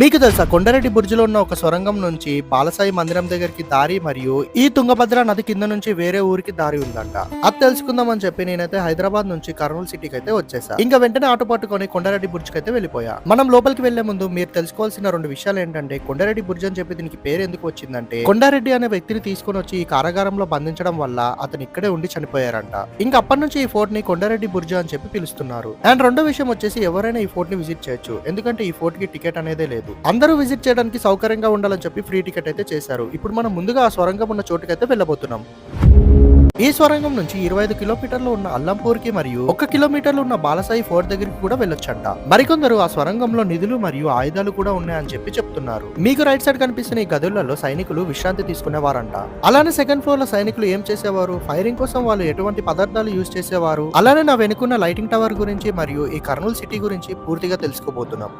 మీకు తెలుసా కొండరెడ్డి బుర్జిలో ఉన్న ఒక సొరంగం నుంచి బాలసాయి మందిరం దగ్గరికి దారి మరియు ఈ తుంగభద్ర నది కింద నుంచి వేరే ఊరికి దారి ఉందంట. అది తెలుసుకుందాం అని చెప్పి నేనైతే హైదరాబాద్ నుంచి కర్నూలు సిటీకి అయితే వచ్చేసా. ఇంకా వెంటనే ఆటో పట్టుకొని కొండారెడ్డి బుర్జ్ అయితే వెళ్ళిపోయా. మనం లోపలికి వెళ్ళే ముందు మీరు తెలుసుకోవాల్సిన రెండు విషయాలు ఏంటంటే కొండరెడ్డి బుర్జ్ అని చెప్పి దీనికి పేరు ఎందుకు వచ్చిందంటే కొండారెడ్డి అనే వ్యక్తిని తీసుకొని వచ్చి ఈ కారాగారంలో బంధించడం వల్ల అతను ఇక్కడే ఉండి చనిపోయారంట. ఇంకా అప్పటి నుంచి ఈ ఫోర్ట్ని కొండారెడ్డి బుర్జ్ అని చెప్పి పిలుస్తున్నారు. అండ్ రెండో విషయం వచ్చేసి ఎవరైనా ఈ ఫోర్ట్ని విజిట్ చేయొచ్చు. ఎందుకంటే ఈ ఫోర్ట్కి టికెట్ అనేదే లేదు. అందరూ విజిట్ చేయడానికి సౌకర్యంగా ఉండాలని చెప్పి ఫ్రీ టికెట్ అయితే చేశారు. ఇప్పుడు మనం ముందుగా ఆ స్వరంగం ఉన్న చోటుకైతే వెళ్ళబోతున్నాం. ఈ స్వరంగం నుంచి ఇరవై ఐదు కిలోమీటర్లు ఉన్న అల్లంపూర్కి మరియు ఒక కిలోమీటర్లు ఉన్న బాలసాయి ఫోర్ట్ దగ్గరికి కూడా వెళ్ళొచ్చంట. మరికొందరు ఆ స్వరంగంలో నిధులు మరియు ఆయుధాలు కూడా ఉన్నాయని చెప్పి చెప్తున్నారు. మీకు రైట్ సైడ్ కనిపిస్తున్న ఈ గదులలో సైనికులు విశ్రాంతి తీసుకునేవారంట. అలానే సెకండ్ ఫ్లోర్లో సైనికులు ఏం చేసేవారు? ఫైరింగ్ కోసం వాళ్ళు ఎటువంటి పదార్థాలు యూజ్ చేసేవారు? అలానే నా వెనుకున్న లైటింగ్ టవర్ గురించి మరియు ఈ కర్నూలు సిటీ గురించి పూర్తిగా తెలుసుకోబోతున్నాం.